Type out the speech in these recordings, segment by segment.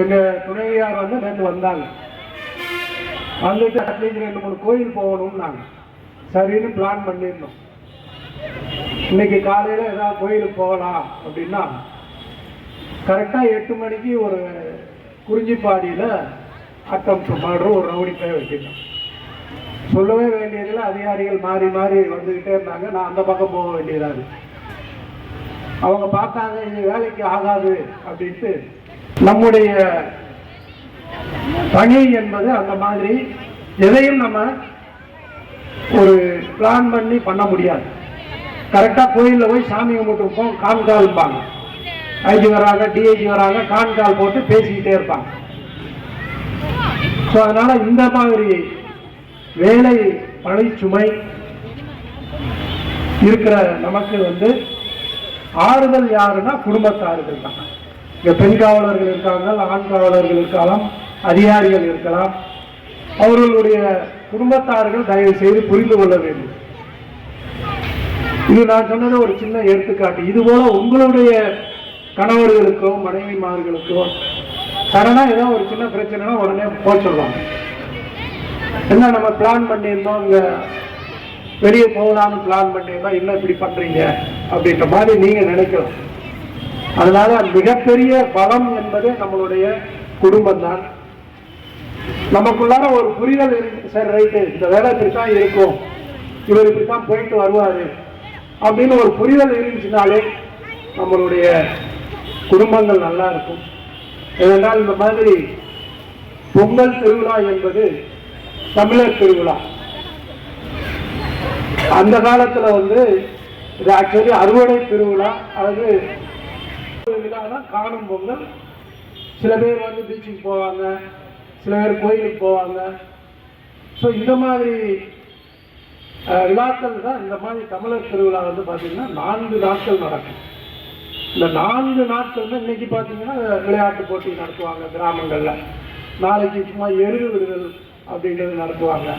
எங்க துணைவியார் வந்து நேற்று வந்தாங்க. வந்துட்டு அட்லீஸ்ட் ரெண்டு மூணு கோயில் போகணும்னாங்க. சரின்னு பிளான் பண்ணியிருந்தோம். இன்னைக்கு காலையில் ஏதாவது கோயிலுக்கு போகலாம் அப்படின்னா கரெக்டாக எட்டு மணிக்கு ஒரு குறிஞ்சிப்பாடியில் அட்டம் மாடுற ஒரு ரவுடி போய் வச்சுட்டோம் சொல்லவே வேண்டியதில் அதிகாரிகள் மாறி மாறி வந்துக்கிட்டே இருந்தாங்க. நான் அந்த பக்கம் போக வேண்டியதாக அவங்க பார்த்தாங்க இது வேலைக்கு ஆகாது அப்படின்ட்டு நம்முடைய பணி என்பது அந்த மாதிரி எதையும் நம்ம ஒரு பிளான் பண்ணி பண்ண முடியாது. கரெக்டாக கோயிலில் போய் சாமி கும்பிட்டுருப்போம் இருப்பாங்க. ஐஜி வராங்க டிஐஜி வராங்க கான்கால் போட்டு பேசிக்கிட்டே இருப்பாங்க. ஸோ அதனால் இந்த மாதிரி வேலை பணி சுமை இருக்கிற நமக்கு வந்து ஆறுதல் யாருன்னா குடும்பத்தார்கள் தான். இங்கே பெண் காவலர்கள் இருக்காங்க ஆண் காவலர்கள் இருக்கலாம் அதிகாரிகள் இருக்கலாம். அவர்களுடைய குடும்பத்தார்கள் தயவு செய்து புரிந்து கொள்ள வேண்டும். இது நான் சொன்னது ஒரு சின்ன எடுத்துக்காட்டு. இது போல உங்களுடைய கணவர்களுக்கோ மனைவிமார்களுக்கோ சடனா ஏதோ ஒரு சின்ன பிரச்சனைனா உடனே போக சொல்லுவாங்க. என்ன நம்ம பிளான் பண்ணியிருந்தோம் இங்க வெளியே போகலான்னு பிளான் பண்ணியிருந்தோம் என்ன இப்படி பண்றீங்க அப்படின்ற மாதிரி நீங்க நினைக்கலாம். அதனால மிகப்பெரிய பலம் என்பது நம்மளுடைய குடும்பம் தான் நமக்குள்ளார ஒரு புரிதல் இருக்கு சார் ரைட்டு. இந்த வேலை இப்படித்தான் இருக்கும். இவர் இப்படித்தான் போயிட்டு வருவாரு. அப்படின்னு ஒரு புரிதல் இருந்துச்சுனாலே நம்மளுடைய குடும்பங்கள் நல்லா இருக்கும். ஏனென்றால் இந்த மாதிரி பொங்கல் திருவிழா என்பது தமிழர் திருவிழா. அந்த காலத்தில் வந்து இது ஆக்சுவலி அறுவடை திருவிழா. அதாவது விழானா காணும் பொங்கல். சில பேர் வந்து பீச்சுக்கு போவாங்க சில பேர் கோயிலுக்கு போவாங்க. ஸோ இந்த மாதிரி விழாக்கள் தான் இந்த மாதிரி தமிழர் திருவிழா வந்து பார்த்தீங்கன்னா நான்கு நாட்கள் நடக்கும். இந்த நான்கு நாட்கள் தான் இன்னைக்கு பார்த்தீங்கன்னா விளையாட்டு போட்டி நடத்துவாங்க கிராமங்களில். நாளைக்கு சும்மா எருது விடுதல் அப்படின்றது நடத்துவாங்க.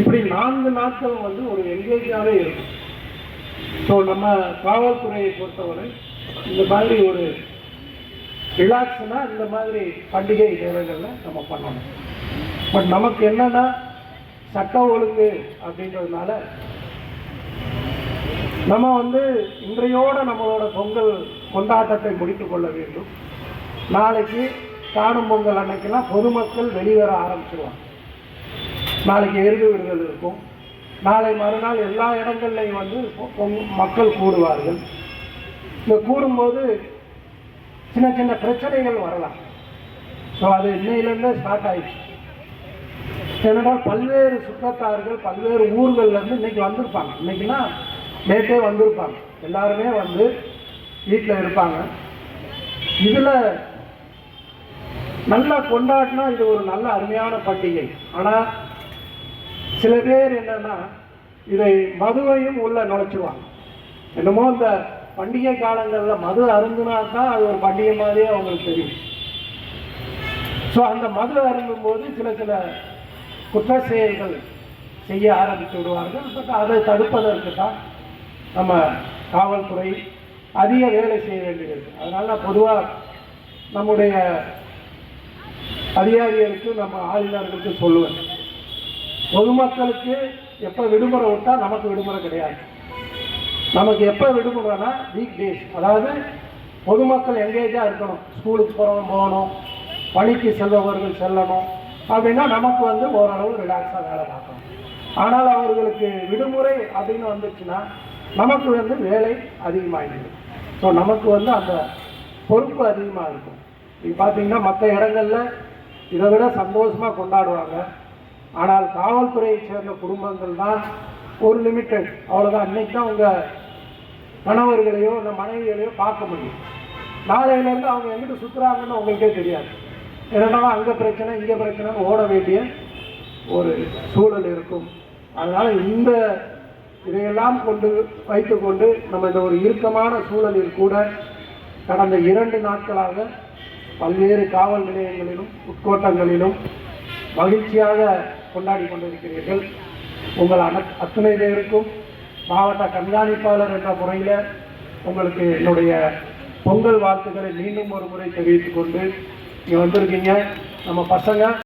இப்படி நான்கு நாட்கள் வந்து ஒரு எங்கேஜாகவே இருக்கும். ஸோ நம்ம காவல்துறையை பொறுத்தவரை இந்த மாதிரி ஒரு ரிலாக்ஸ்னால் இந்த மாதிரி பண்டிகை நேரங்களில் நம்ம பண்ணணும். பட் நமக்கு என்னன்னா சட்ட ஒழுங்கு அப்படின்றதுனால நம்ம வந்து இன்றையோட நம்மளோட பொங்கல் கொண்டாட்டத்தை முடித்து கொள்ள வேண்டும். நாளைக்கு காணும் பொங்கல் அன்னைக்கெல்லாம் பொதுமக்கள் வெளிவர ஆரம்பிச்சிருவாங்க. நாளைக்கு எருது விடுதல் இருக்கும். நாளை மறுநாள் எல்லா இடங்கள்லையும் வந்து பொ- மக்கள் கூடுவார்கள். இந்த கூடும்போது சின்ன சின்ன பிரச்சனைகள் வரலாம். ஸோ அது இன்னையிலேருந்தே ஸ்டார்ட் ஆயிடுச்சு. ஏனென்றால் பல்வேறு சுற்றத்தார்கள் பல்வேறு ஊர்கள்லேருந்து இன்னைக்கு வந்திருப்பாங்க. இன்னைக்குன்னா நேற்றே வந்திருப்பாங்க. எல்லாருமே வந்து வீட்டில் இருப்பாங்க. இதில் நல்லா கொண்டாடினா இது ஒரு நல்ல அருமையான பண்டிகை. ஆனால் சில பேர் என்னன்னா இதை மதுவையும் உள்ள நுழைச்சிருவாங்க. என்னமோ இந்த பண்டிகை காலங்களில் மது அருந்தினா தான் அது ஒரு பண்டிகை மாதிரியே அவங்களுக்கு தெரியும். ஸோ அந்த மது அருந்தும் போது சில சில குற்ற செயல்கள் செய்ய ஆரம்பித்து விடுவார்கள். பட் அதை தடுப்பதற்கு தான் நம்ம காவல்துறை அதிக வேலை செய்ய வேண்டியது அதனால பொதுவாக நம்முடைய அதிகாரிகளுக்கு நம்ம ஆளுநர்களுக்கு சொல்லுவேன். பொதுமக்களுக்கு எப்போ விடுமுறை விட்டால் நமக்கு விடுமுறை கிடையாது. நமக்கு எப்போ விடுமுறைனா வீக் டேஸ் அதாவது பொதுமக்கள் எங்கேஜாக இருக்கணும். ஸ்கூலுக்கு போகிறவங்க போகணும். பணிக்கு செல்பவர்கள் செல்லணும். அப்படின்னா நமக்கு வந்து ஓரளவு ரிலாக்ஸாக வேலை பார்க்கணும். ஆனால் அவர்களுக்கு விடுமுறை அப்படின்னு வந்துச்சுன்னா நமக்கு வந்து வேலை அதிகமாகிடுது. ஸோ நமக்கு வந்து அந்த பொறுப்பு அதிகமாக இருக்கும். இப்போ பார்த்தீங்கன்னா மற்ற இடங்கள்ல இதை விட சந்தோஷமாக கொண்டாடுவாங்க. ஆனால் காவல்துறையை சேர்ந்த குடும்பங்கள் தான் ஒரு லிமிட்டெட் அவ்வளோதான் அன்னைக்கு தான் உங்கள் கணவர்களையோ இல்லை மனைவிகளையோ பார்க்க முடியும். நாளையிலேருந்து அவங்க எங்கிட்ட சுற்றுறாங்கன்னு உங்களுக்கே தெரியாது. என்னென்னா அங்கே பிரச்சனை இங்கே பிரச்சனைன்னு ஓட வேண்டிய ஒரு சூழல் இருக்கும். அதனால் இந்த இதையெல்லாம் கொண்டு வைத்துக்கொண்டு நம்ம இந்த ஒரு இறுக்கமான சூழலில் கூட கடந்த இரண்டு நாட்களாக பல்வேறு காவல் நிலையங்களிலும் உட்கோட்டங்களிலும் மகிழ்ச்சியாக கொண்டாடி கொண்டிருக்கிறீர்கள். உங்கள் அன அத்தனை பேருக்கும் மாவட்ட கண்காணிப்பாளர் என்ற முறையில் உங்களுக்கு என்னுடைய பொங்கல் வாழ்த்துக்களை மீண்டும் ஒரு முறை தெரிவித்துக் கொண்டு இங்கே வந்திருக்கீங்க. நம்ம பசங்க